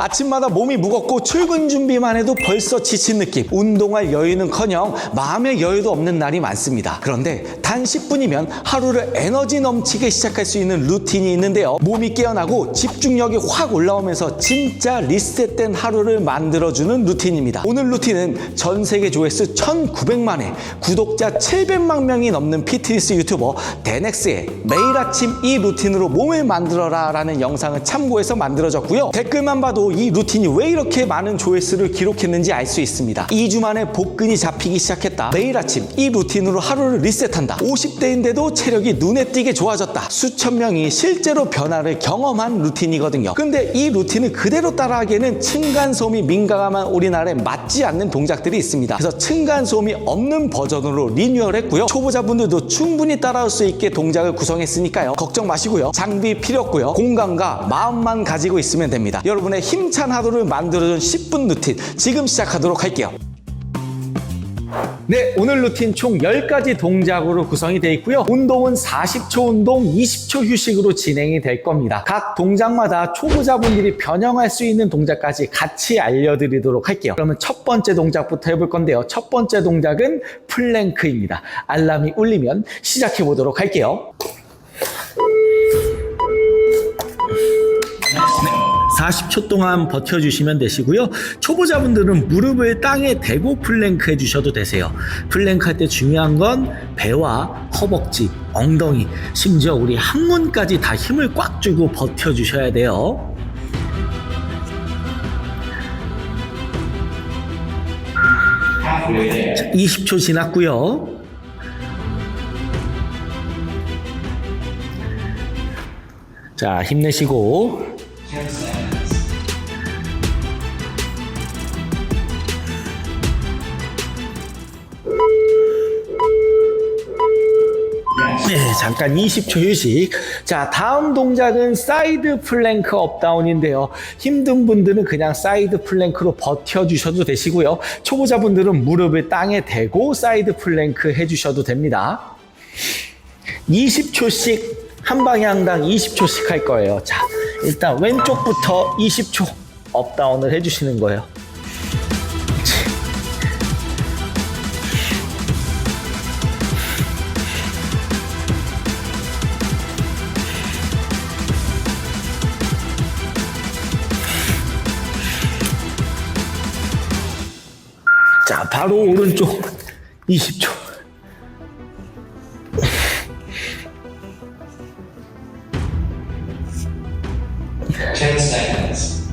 아침마다 몸이 무겁고 출근 준비만 해도 벌써 지친 느낌. 운동할 여유는커녕 마음의 여유도 없는 날이 많습니다. 그런데 단 10분이면 하루를 에너지 넘치게 시작할 수 있는 루틴이 있는데요. 몸이 깨어나고 집중력이 확 올라오면서 진짜 리셋된 하루를 만들어주는 루틴입니다. 오늘 루틴은 전 세계 조회수 1900만회, 구독자 700만 명이 넘는 피트니스 유튜버 데넥스의 매일 아침 이 루틴으로 몸을 만들어라 라는 영상을 참고해서 만들어졌고요. 댓글만 봐도 이 루틴이 왜 이렇게 많은 조회수를 기록했는지 알 수 있습니다. 2주 만에 복근이 잡히기 시작했다. 매일 아침 이 루틴으로 하루를 리셋한다. 50대인데도 체력이 눈에 띄게 좋아졌다. 수천 명이 실제로 변화를 경험한 루틴이거든요. 근데 이 루틴을 그대로 따라하기에는 층간소음이 민감한 우리나라에 맞지 않는 동작들이 있습니다. 그래서 층간소음이 없는 버전으로 리뉴얼했고요. 초보자분들도 충분히 따라올 수 있게 동작을 구성했으니까요. 걱정 마시고요. 장비 필요 없고요. 공간과 마음만 가지고 있으면 됩니다. 여러분의 힘찬 하루를 만들어준 10분 루틴 지금 시작하도록 할게요. 네, 오늘 루틴 총 10가지 동작으로 구성이 되어 있고요. 운동은 40초 운동, 20초 휴식으로 진행이 될 겁니다. 각 동작마다 초보자분들이 변형할 수 있는 동작까지 같이 알려드리도록 할게요. 그러면 첫 번째 동작부터 해볼 건데요. 첫 번째 동작은 플랭크입니다. 알람이 울리면 시작해 보도록 할게요. 40초 동안 버텨주시면 되시고요. 초보자분들은 무릎을 땅에 대고 플랭크 해주셔도 되세요. 플랭크 할 때 중요한 건 배와 허벅지, 엉덩이, 심지어 우리 항문까지 다 힘을 꽉 주고 버텨주셔야 돼요. 자, 20초 지났고요. 자, 힘내시고 잠깐 20초 휴식. 자, 다음 동작은 사이드 플랭크 업다운인데요. 힘든 분들은 그냥 사이드 플랭크로 버텨주셔도 되시고요. 초보자분들은 무릎을 땅에 대고 사이드 플랭크 해주셔도 됩니다. 20초씩 한 방향당 20초씩 할 거예요. 자, 일단 왼쪽부터 20초 업다운을 해주시는 거예요. 바로 오른쪽 20초. Ten seconds.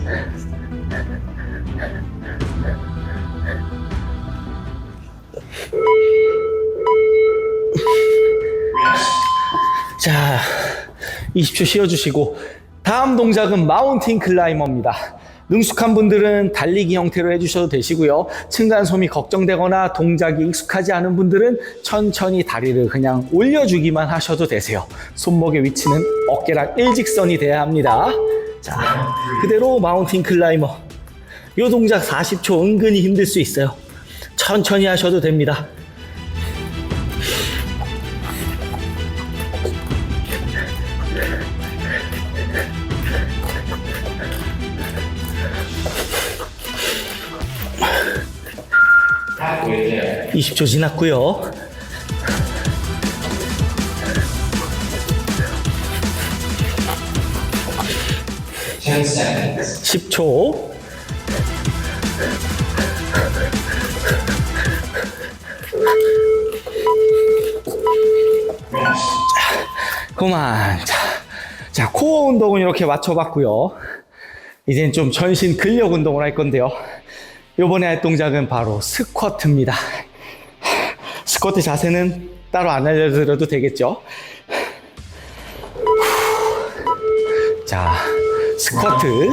자, 20초 쉬어주시고 다음 동작은 마운틴 클라이머입니다. 능숙한 분들은 달리기 형태로 해주셔도 되시고요. 층간소음이 걱정되거나 동작이 익숙하지 않은 분들은 천천히 다리를 그냥 올려주기만 하셔도 되세요. 손목의 위치는 어깨랑 일직선이 돼야 합니다. 자, 그대로 마운틴 클라이머. 이 동작 40초 은근히 힘들 수 있어요. 천천히 하셔도 됩니다. 20초 지났고요. Ten seconds. 10초. Rest. 그만. 자, 자, 코어 운동은 이렇게 맞춰봤고요. 이젠 좀 전신 근력 운동을 할 건데요. 이번에 할 동작은 바로 스쿼트입니다. 스쿼트 자세는 따로 안 알려드려도 되겠죠? 자, 스쿼트.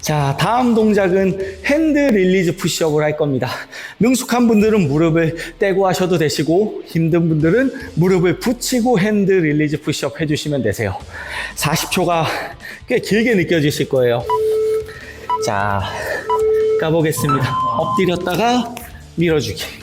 자, 다음 동작은 핸드 릴리즈 푸시업을 할 겁니다. 능숙한 분들은 무릎을 떼고 하셔도 되시고 힘든 분들은 무릎을 붙이고 핸드 릴리즈 푸시업 해주시면 되세요. 40초가 꽤 길게 느껴지실 거예요. 자, 가보겠습니다. 엎드렸다가 밀어주기.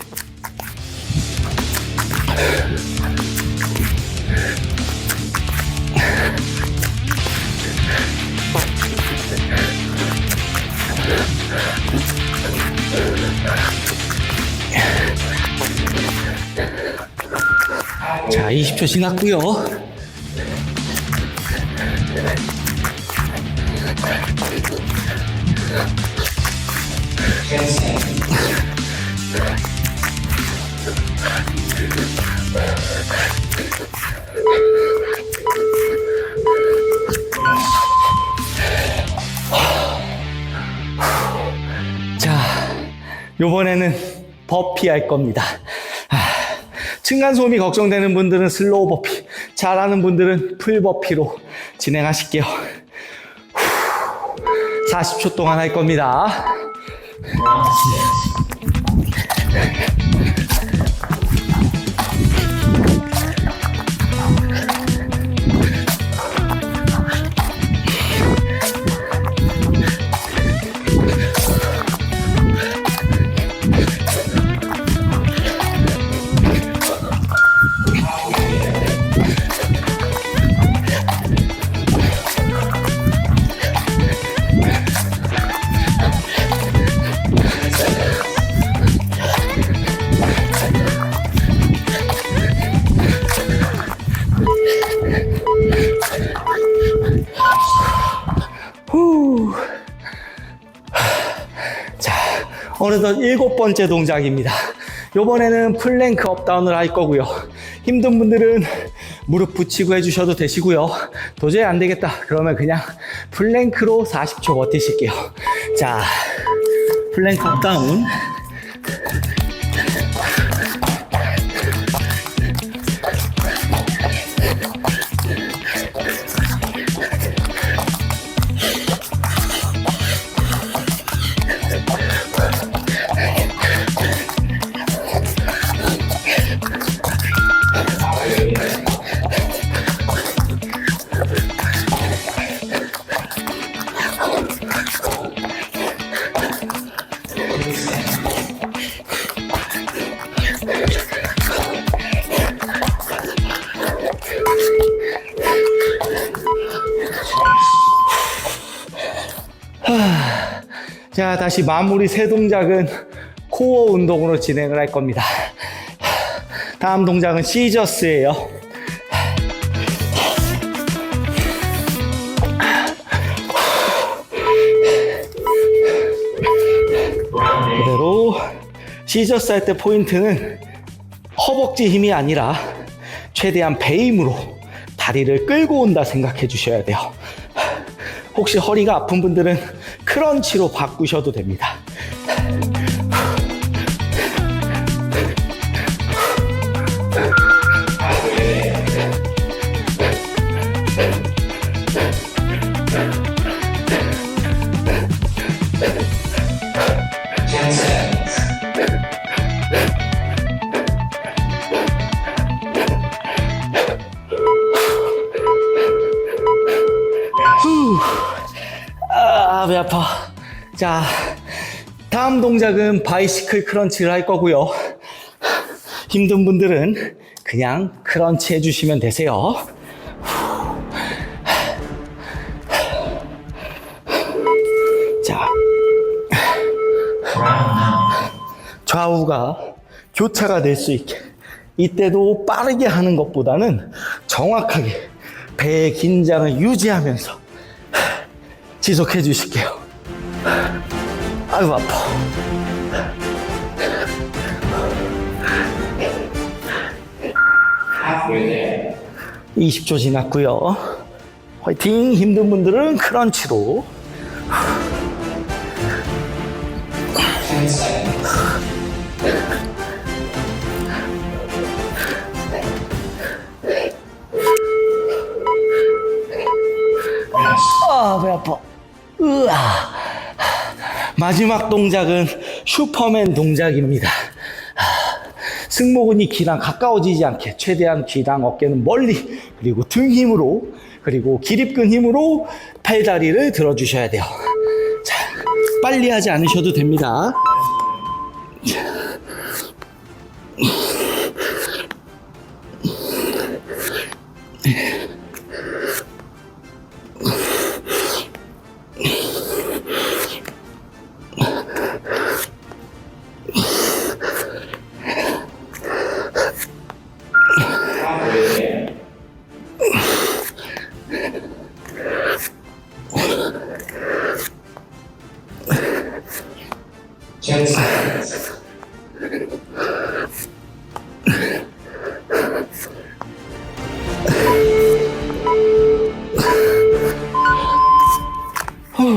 자, 20초 지났고요. 자, 요번에는 버피 할 겁니다. 아, 층간소음이 걱정되는 분들은 슬로우 버피, 잘하는 분들은 풀 버피로 진행하실게요. 후, 40초 동안 할 겁니다. 어느덧 일곱 번째 동작입니다. 요번에는 플랭크 업다운을 할 거고요. 힘든 분들은 무릎 붙이고 해주셔도 되시고요. 도저히 안 되겠다. 그러면 그냥 플랭크로 40초 버티실게요. 자, 플랭크 업다운. 자, 다시 마무리 세 동작은 코어 운동으로 진행을 할 겁니다. 다음 동작은 시저스예요. 그대로 시저스 할 때 포인트는 허벅지 힘이 아니라 최대한 배 힘으로 다리를 끌고 온다 생각해 주셔야 돼요. 혹시 허리가 아픈 분들은 크런치로 바꾸셔도 됩니다. 다음 동작은 바이시클 크런치를 할 거고요. 힘든 분들은 그냥 크런치 해주시면 되세요. 자, 좌우가 교차가 될 수 있게 이때도 빠르게 하는 것보다는 정확하게 배의 긴장을 유지하면서 지속해 주실게요. 아이고 아파. Halfway there. 20초 지났고요. 화이팅! 힘든 분들은 크런치로. Ten seconds. 아, 배 아파. 으아. 마지막 동작은 슈퍼맨 동작입니다. 하, 승모근이 귀랑 가까워지지 않게 최대한 귀랑 어깨는 멀리 그리고 등 힘으로 그리고 기립근 힘으로 팔다리를 들어주셔야 돼요. 자, 빨리 하지 않으셔도 됩니다.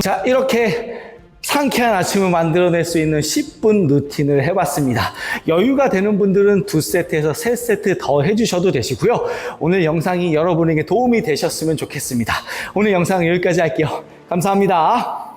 자, 이렇게 상쾌한 아침을 만들어낼 수 있는 10분 루틴을 해봤습니다. 여유가 되는 분들은 두 세트에서 세 세트 더 해주셔도 되시고요. 오늘 영상이 여러분에게 도움이 되셨으면 좋겠습니다. 오늘 영상 여기까지 할게요. 감사합니다.